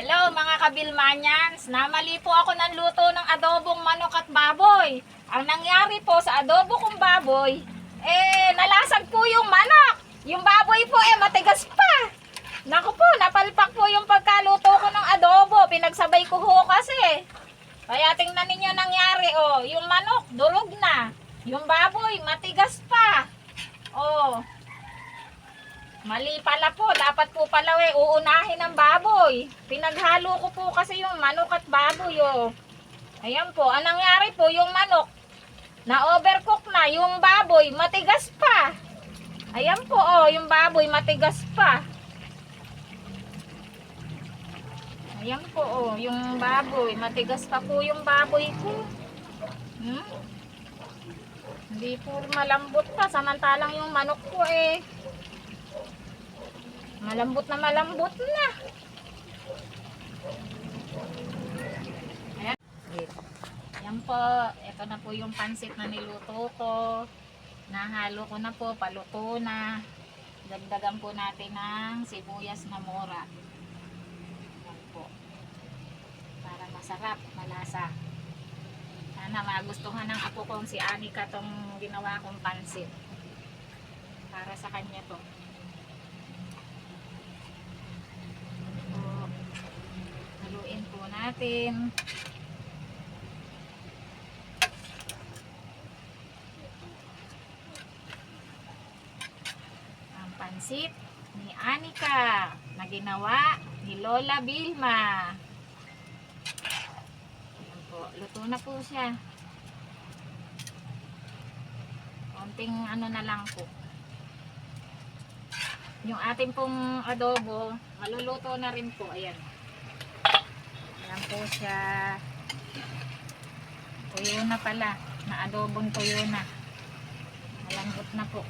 Hello mga kabilmanyans, namali po ako ng luto ng adobong manok at baboy. Ang nangyari po sa adobo kong baboy, eh nalasag po yung manok. Yung baboy po eh matigas pa. Naku po, napalpak po yung pagkaluto ko ng adobo. Pinagsabay ko ho kasi. Kaya tingnan ninyo nangyari oh, yung manok durog na. Yung baboy matigas pa. Oh, Mali pala po. Dapat po pala eh, uunahin ang baboy. Pinaghalo ko po kasi yung manok at baboy oh. Ayan po. Anong nangyari po yung manok? Na overcook na. Yung baboy matigas pa. Ayan po oh. Yung baboy matigas pa. Ayan po oh. Yung baboy. Matigas pa po yung baboy ko. Hmm? Hindi po malambot pa. Samantalang yung manok ko eh. Malambot na malambot na. Ayan. Ayan po. Ito na po yung pansit na niluto ko. Nahalo ko na po. Paluto na. Dagdagan po natin ng sibuyas na mora. Ayan po. Para masarap, malasa. Sana magustuhan ng apo kong si Anika tong ginawa kong pansit. Para sa kanya to. po. Haluin po natin. Ang pansit ni Anika na ginawa ni Lola Vilma. Ayan po, luto na po siya. Konting ano na lang po. Yung ating pong adobo, maluluto na rin po. Ayan. Siya. Tuyo na pala. Na adobong tuyo na. Malambot na po.